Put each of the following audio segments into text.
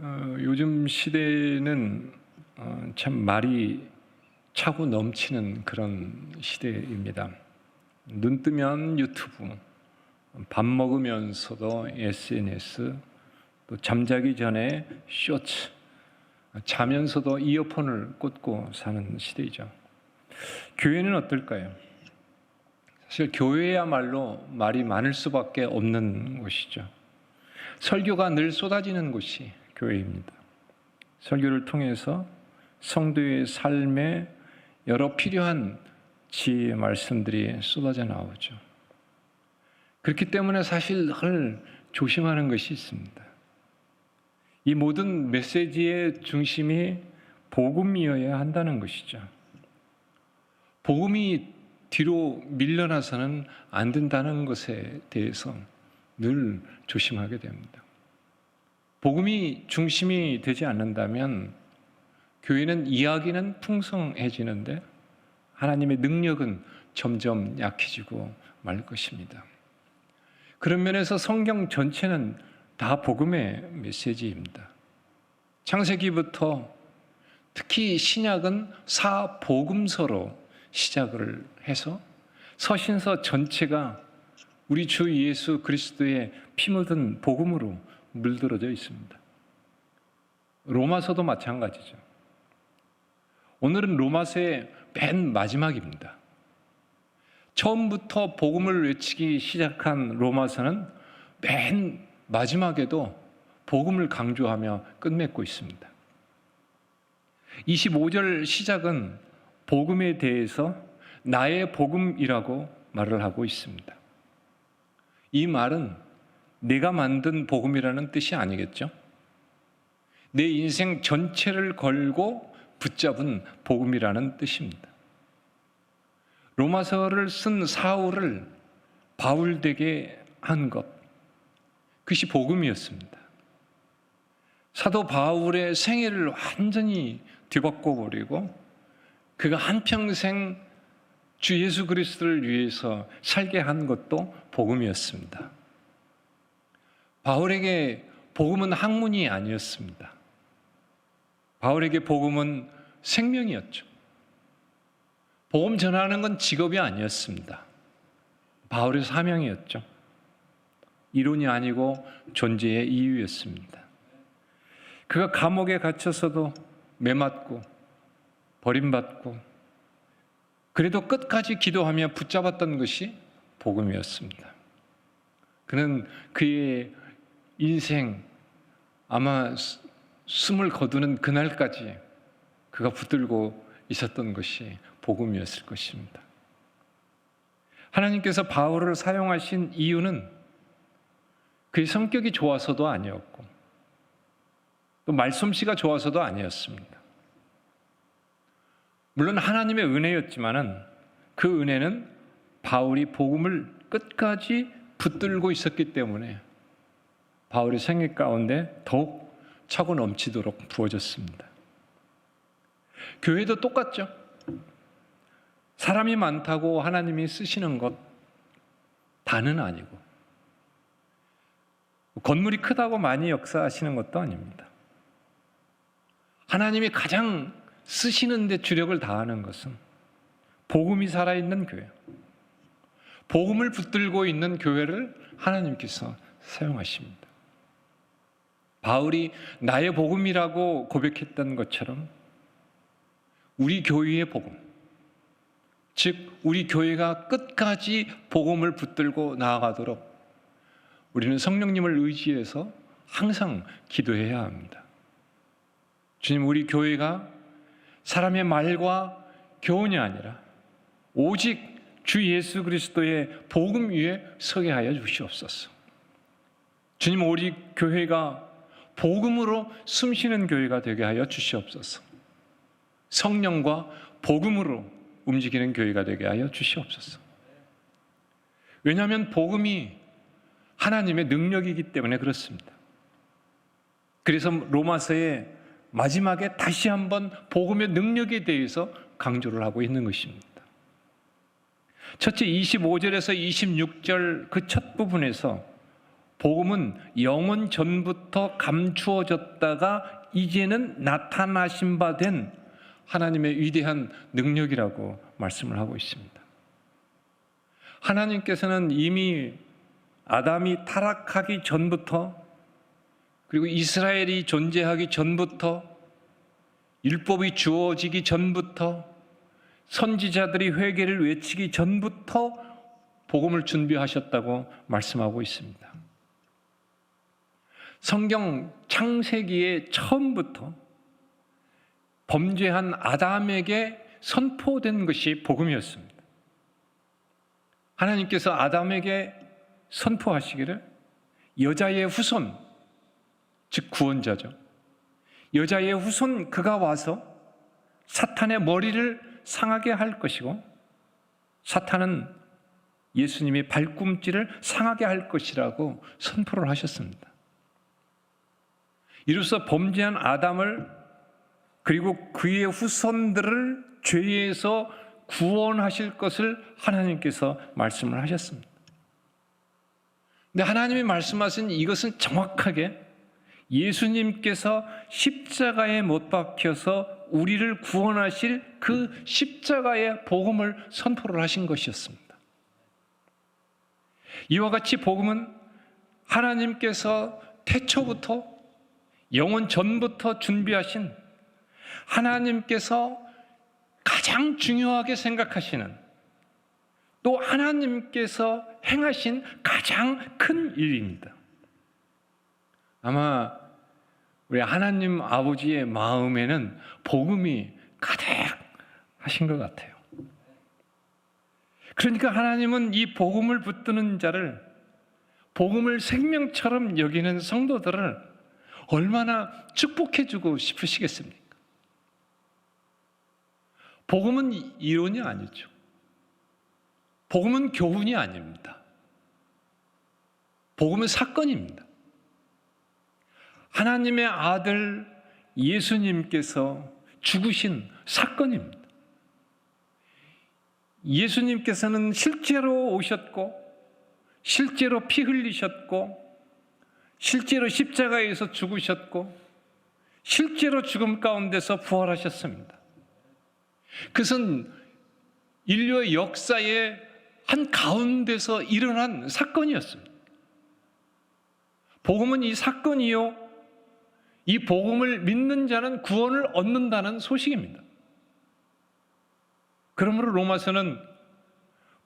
어, 요즘 시대는 어, 참 말이 차고 넘치는 그런 시대입니다. 눈 뜨면 유튜브, 밥 먹으면서도 SNS, 또 잠자기 전에 쇼츠, 자면서도 이어폰을 꽂고 사는 시대이죠. 교회는 어떨까요? 사실 교회야말로 말이 많을 수밖에 없는 곳이죠. 설교가 늘 쏟아지는 곳이 교회입니다. 설교를 통해서 성도의 삶에 여러 필요한 지혜의 말씀들이 쏟아져 나오죠. 그렇기 때문에 사실 늘 조심하는 것이 있습니다. 이 모든 메시지의 중심이 복음이어야 한다는 것이죠. 복음이 뒤로 밀려나서는 안 된다는 것에 대해서 늘 조심하게 됩니다. 복음이 중심이 되지 않는다면 교회는 이야기는 풍성해지는데 하나님의 능력은 점점 약해지고 말 것입니다. 그런 면에서 성경 전체는 다 복음의 메시지입니다. 창세기부터 특히 신약은 사복음서로 시작을 해서 서신서 전체가 우리 주 예수 그리스도의 피 묻은 복음으로 물들어져 있습니다. 로마서도 마찬가지죠. 오늘은 로마서의 맨 마지막입니다. 처음부터 복음을 외치기 시작한 로마서는 맨 마지막에도 복음을 강조하며 끝맺고 있습니다. 25절 시작은 복음에 대해서 나의 복음이라고 말을 하고 있습니다. 이 말은 내가 만든 복음이라는 뜻이 아니겠죠? 내 인생 전체를 걸고 붙잡은 복음이라는 뜻입니다. 로마서를 쓴 사울을 바울되게 한 것, 그것이 복음이었습니다. 사도 바울의 생애를 완전히 뒤바꿔 버리고 그가 한평생 주 예수 그리스도를 위해서 살게 한 것도 복음이었습니다. 바울에게 복음은 학문이 아니었습니다. 바울에게 복음은 생명이었죠. 복음 전하는 건 직업이 아니었습니다. 바울의 사명이었죠. 이론이 아니고 존재의 이유였습니다. 그가 감옥에 갇혀서도 매맞고 버림받고 그래도 끝까지 기도하며 붙잡았던 것이 복음이었습니다. 그는 그의 인생 아마 숨을 거두는 그날까지 그가 붙들고 있었던 것이 복음이었을 것입니다. 하나님께서 바울을 사용하신 이유는 그의 성격이 좋아서도 아니었고 또 말솜씨가 좋아서도 아니었습니다. 물론 하나님의 은혜였지만은 그 은혜는 바울이 복음을 끝까지 붙들고 있었기 때문에 바울의 생애 가운데 더욱 차고 넘치도록 부어졌습니다. 교회도 똑같죠. 사람이 많다고 하나님이 쓰시는 것 다는 아니고 건물이 크다고 많이 역사하시는 것도 아닙니다. 하나님이 가장 쓰시는 데 주력을 다하는 것은 복음이 살아있는 교회, 복음을 붙들고 있는 교회를 하나님께서 사용하십니다. 바울이 나의 복음이라고 고백했던 것처럼 우리 교회의 복음, 즉 우리 교회가 끝까지 복음을 붙들고 나아가도록 우리는 성령님을 의지해서 항상 기도해야 합니다. 주님, 우리 교회가 사람의 말과 교훈이 아니라 오직 주 예수 그리스도의 복음 위에 서게 하여 주시옵소서. 주님, 우리 교회가 복음으로 숨쉬는 교회가 되게 하여 주시옵소서. 성령과 복음으로 움직이는 교회가 되게 하여 주시옵소서. 왜냐하면 복음이 하나님의 능력이기 때문에 그렇습니다. 그래서 로마서의 마지막에 다시 한번 복음의 능력에 대해서 강조를 하고 있는 것입니다. 첫째 25절에서 26절 그 첫 부분에서 복음은 영원 전부터 감추어졌다가 이제는 나타나신 바 된 하나님의 위대한 능력이라고 말씀을 하고 있습니다. 하나님께서는 이미 아담이 타락하기 전부터 그리고 이스라엘이 존재하기 전부터 율법이 주어지기 전부터 선지자들이 회개를 외치기 전부터 복음을 준비하셨다고 말씀하고 있습니다. 성경 창세기의 처음부터 범죄한 아담에게 선포된 것이 복음이었습니다. 하나님께서 아담에게 선포하시기를 여자의 후손, 즉 구원자죠. 여자의 후손 그가 와서 사탄의 머리를 상하게 할 것이고 사탄은 예수님의 발꿈치를 상하게 할 것이라고 선포를 하셨습니다. 이로써 범죄한 아담을 그리고 그의 후손들을 죄에서 구원하실 것을 하나님께서 말씀을 하셨습니다. 근데 하나님이 말씀하신 이것은 정확하게 예수님께서 십자가에 못 박혀서 우리를 구원하실 그 십자가의 복음을 선포를 하신 것이었습니다. 이와 같이 복음은 하나님께서 태초부터 영원 전부터 준비하신 하나님께서 가장 중요하게 생각하시는 또 하나님께서 행하신 가장 큰 일입니다. 아마 우리 하나님 아버지의 마음에는 복음이 가득 하신 것 같아요. 그러니까 하나님은 이 복음을 붙드는 자를 복음을 생명처럼 여기는 성도들을 얼마나 축복해주고 싶으시겠습니까? 복음은 이론이 아니죠. 복음은 교훈이 아닙니다. 복음은 사건입니다. 하나님의 아들 예수님께서 죽으신 사건입니다. 예수님께서는 실제로 오셨고, 실제로 피 흘리셨고, 실제로 십자가에서 죽으셨고, 실제로 죽음 가운데서 부활하셨습니다. 그것은 인류의 역사의 한 가운데서 일어난 사건이었습니다. 복음은 이 사건이요. 이 복음을 믿는 자는 구원을 얻는다는 소식입니다. 그러므로 로마서는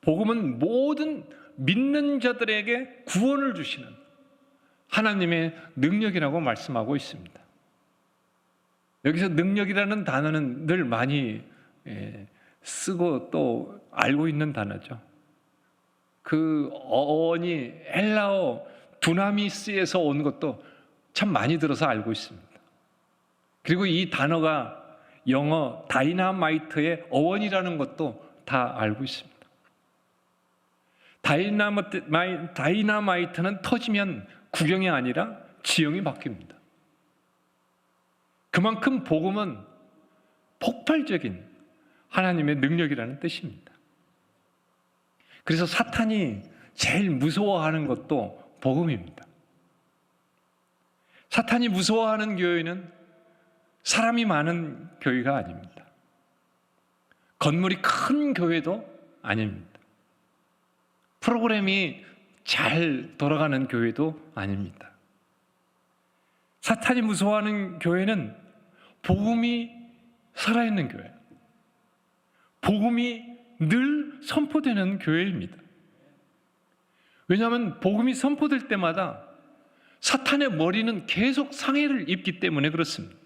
복음은 모든 믿는 자들에게 구원을 주시는 하나님의 능력이라고 말씀하고 있습니다. 여기서 능력이라는 단어는 늘 많이 예, 쓰고 또 알고 있는 단어죠. 그 어원이 헬라어 두나미스에서 온 것도 참 많이 들어서 알고 있습니다. 그리고 이 단어가 영어 다이나마이트의 어원이라는 것도 다 알고 있습니다. 다이나마이트, 다이나마이트는 터지면 구경이 아니라 지형이 바뀝니다. 그만큼 복음은 폭발적인 하나님의 능력이라는 뜻입니다. 그래서 사탄이 제일 무서워하는 것도 복음입니다. 사탄이 무서워하는 교회는 사람이 많은 교회가 아닙니다. 건물이 큰 교회도 아닙니다. 프로그램이 잘 돌아가는 교회도 아닙니다. 사탄이 무서워하는 교회는 복음이 살아있는 교회, 복음이 늘 선포되는 교회입니다. 왜냐하면 복음이 선포될 때마다 사탄의 머리는 계속 상해를 입기 때문에 그렇습니다.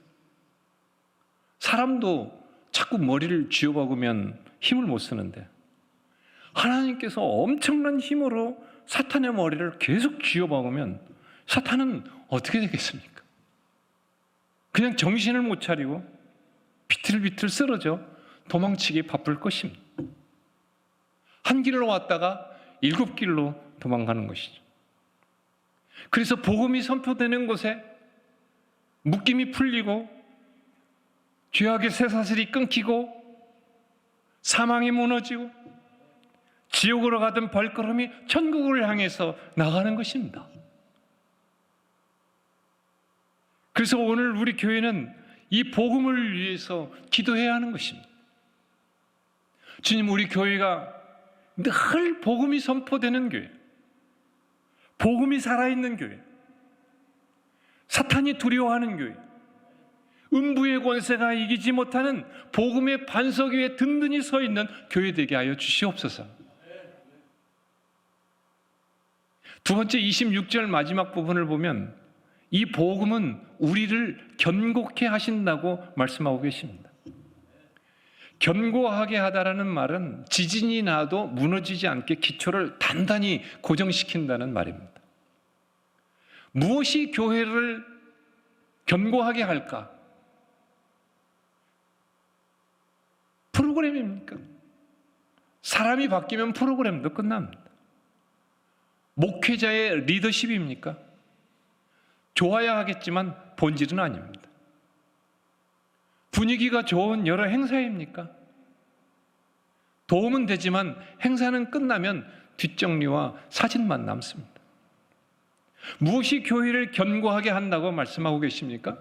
사람도 자꾸 머리를 쥐어박으면 힘을 못 쓰는데 하나님께서 엄청난 힘으로 사탄의 머리를 계속 쥐어박으면 사탄은 어떻게 되겠습니까? 그냥 정신을 못 차리고 비틀비틀 쓰러져 도망치기 바쁠 것입니다. 한 길로 왔다가 일곱 길로 도망가는 것이죠. 그래서 복음이 선포되는 곳에 묶임이 풀리고 죄악의 쇠사슬이 끊기고 사망이 무너지고 지옥으로 가던 발걸음이 천국을 향해서 나가는 것입니다. 그래서 오늘 우리 교회는 이 복음을 위해서 기도해야 하는 것입니다. 주님, 우리 교회가 늘 복음이 선포되는 교회, 복음이 살아있는 교회, 사탄이 두려워하는 교회, 음부의 권세가 이기지 못하는 복음의 반석 위에 든든히 서 있는 교회 되게 하여 주시옵소서. 두 번째 26절 마지막 부분을 보면 이 복음은 우리를 견고케 하신다고 말씀하고 계십니다. 견고하게 하다라는 말은 지진이 나도 무너지지 않게 기초를 단단히 고정시킨다는 말입니다. 무엇이 교회를 견고하게 할까? 프로그램입니까? 사람이 바뀌면 프로그램도 끝납니다. 목회자의 리더십입니까? 좋아야 하겠지만 본질은 아닙니다. 분위기가 좋은 여러 행사입니까? 도움은 되지만 행사는 끝나면 뒷정리와 사진만 남습니다. 무엇이 교회를 견고하게 한다고 말씀하고 계십니까?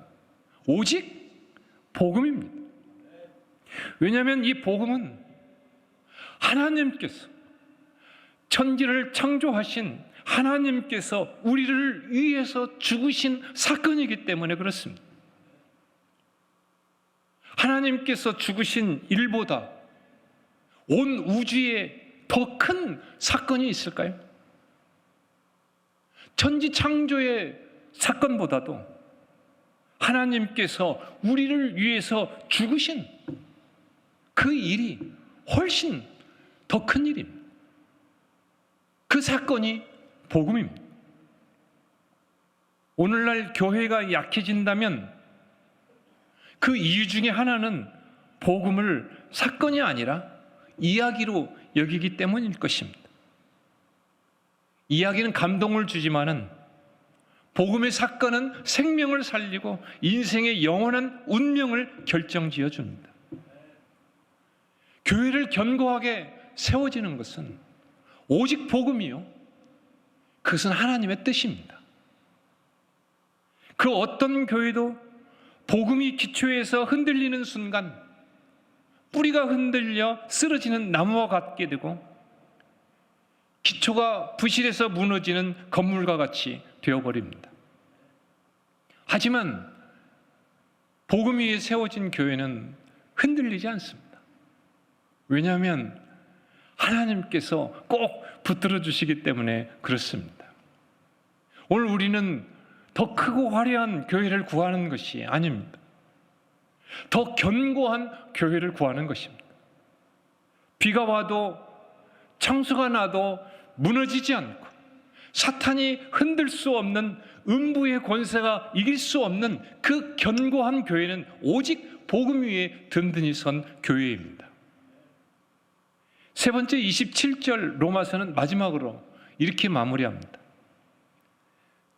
오직 복음입니다. 왜냐하면 이 복음은 하나님께서 천지를 창조하신 하나님께서 우리를 위해서 죽으신 사건이기 때문에 그렇습니다. 하나님께서 죽으신 일보다 온 우주에 더 큰 사건이 있을까요? 천지 창조의 사건보다도 하나님께서 우리를 위해서 죽으신 그 일이 훨씬 더 큰 일입니다. 그 사건이 복음입니다. 오늘날 교회가 약해진다면 그 이유 중에 하나는 복음을 사건이 아니라 이야기로 여기기 때문일 것입니다. 이야기는 감동을 주지만은 복음의 사건은 생명을 살리고 인생의 영원한 운명을 결정지어 줍니다. 교회를 견고하게 세워지는 것은 오직 복음이요. 그것은 하나님의 뜻입니다. 그 어떤 교회도 복음이 기초에서 흔들리는 순간 뿌리가 흔들려 쓰러지는 나무와 같게 되고 기초가 부실해서 무너지는 건물과 같이 되어버립니다. 하지만 복음 위에 세워진 교회는 흔들리지 않습니다. 왜냐하면 하나님께서 꼭 붙들어 주시기 때문에 그렇습니다. 오늘 우리는 더 크고 화려한 교회를 구하는 것이 아닙니다. 더 견고한 교회를 구하는 것입니다. 비가 와도 창수가 나도 무너지지 않고 사탄이 흔들 수 없는 음부의 권세가 이길 수 없는 그 견고한 교회는 오직 복음 위에 든든히 선 교회입니다. 세 번째 27절 로마서는 마지막으로 이렇게 마무리합니다.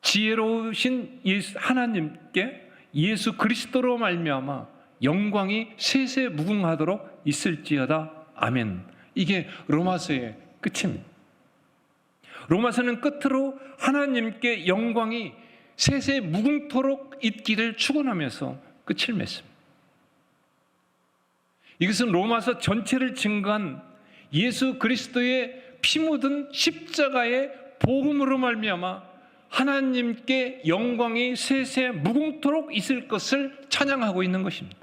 지혜로우신 예수 하나님께 예수 그리스도로 말미암아 영광이 세세 무궁하도록 있을지어다. 아멘. 이게 로마서의 끝입니다. 로마서는 끝으로 하나님께 영광이 세세 무궁토록 있기를 축원하면서 끝을 맺습니다. 이것은 로마서 전체를 증거한 예수 그리스도의 피 묻은 십자가의 복음으로 말미암아 하나님께 영광이 세세 무궁토록 있을 것을 찬양하고 있는 것입니다.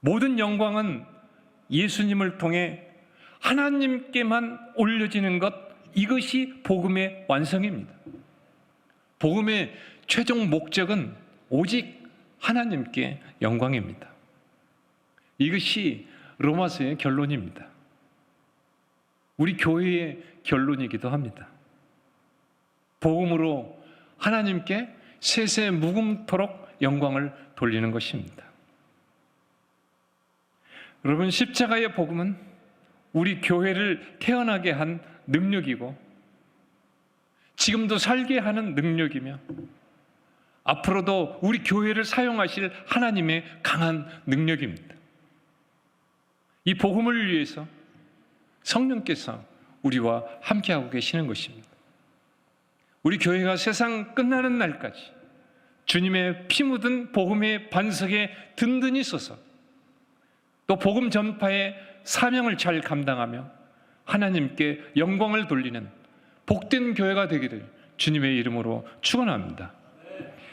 모든 영광은 예수님을 통해 하나님께만 올려지는 것 이것이 복음의 완성입니다. 복음의 최종 목적은 오직 하나님께 영광입니다. 이것이 로마서의 결론입니다. 우리 교회의 결론이기도 합니다. 복음으로 하나님께 세세 묵음토록 영광을 돌리는 것입니다. 여러분 십자가의 복음은 우리 교회를 태어나게 한 능력이고 지금도 살게 하는 능력이며 앞으로도 우리 교회를 사용하실 하나님의 강한 능력입니다. 이 복음을 위해서 성령께서 우리와 함께하고 계시는 것입니다. 우리 교회가 세상 끝나는 날까지 주님의 피 묻은 복음의 반석에 든든히 서서 또 복음 전파의 사명을 잘 감당하며 하나님께 영광을 돌리는 복된 교회가 되기를 주님의 이름으로 축원합니다.